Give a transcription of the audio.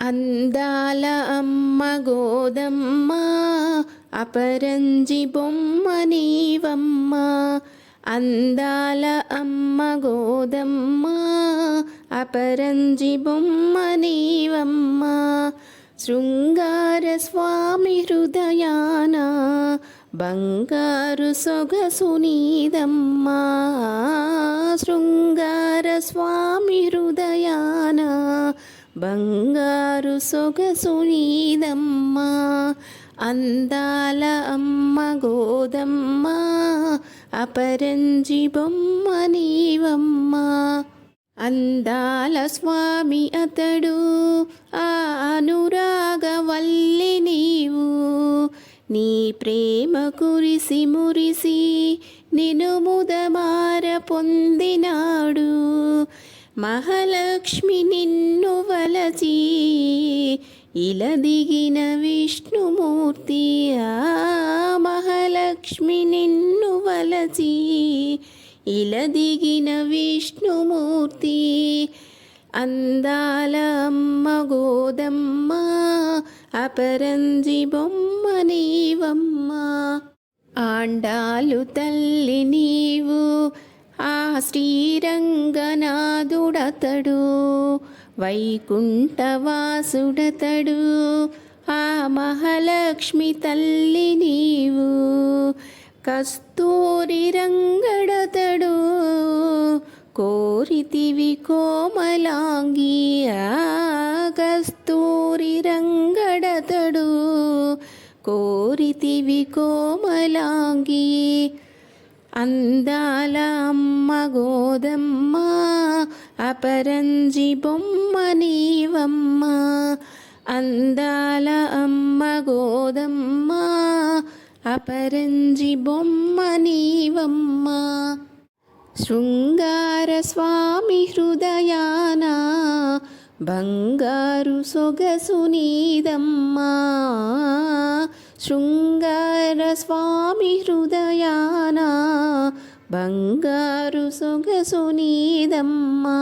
అందాల అమ్మ గోదమ్మ అపరంజి బొమ్మ నీవమ్మ. అందాల అమ్మ గోదమ్మ అపరంజి బొమ్మ నీవమ్మ. శృంగార స్వామి హృదయాన బంగారు సొగసు నీదమ్మ. శృంగార స్వామి హృదయాన బంగారు సొగసు నీదమ్మ అందాల అమ్మ గోదమ్మ అపరంజి బొమ్మ నీవమ్మ. అందాల స్వామి అతడు ఆ అనురాగవల్లి నీవు. నీ ప్రేమ కురిసి మురిసి నిను ముదమార పొందినాడు. మహాలక్ష్మి నిన్ను వలచి ఇలా దిగిన విష్ణుమూర్తి ఆ మహాలక్ష్మి నిన్ను వలచి. ఇలా దిగిన విష్ణుమూర్తి అందాల అమ్మ గోదమ్మ అపరంజి బొమ్మ నీవమ్మ. ఆండాలు తల్లి నీవు ఆ శ్రీరంగనాథుడతడు. వైకుంఠవాసుడతడు. ఆ మహాలక్ష్మి తల్లి నీవు. కస్తూరి రంగడతడు. కోరితివి కోమలాంగి. కస్తూరి రంగడతడు. కోరితివి కోమలాంగి. అందాల అమ్మ గోదమ్మ అపరంజి బొమ్మ నీవమ్మ అందాల అమ్మ గోదమ్మ అపరంజి బొమ్మ నీవమ్మ. శృంగార స్వామి హృదయాన బంగారు సొగసు నీదమ్మా. శృంగార స్వామి హృదయానా బంగారు సొగసు నీదమ్మా.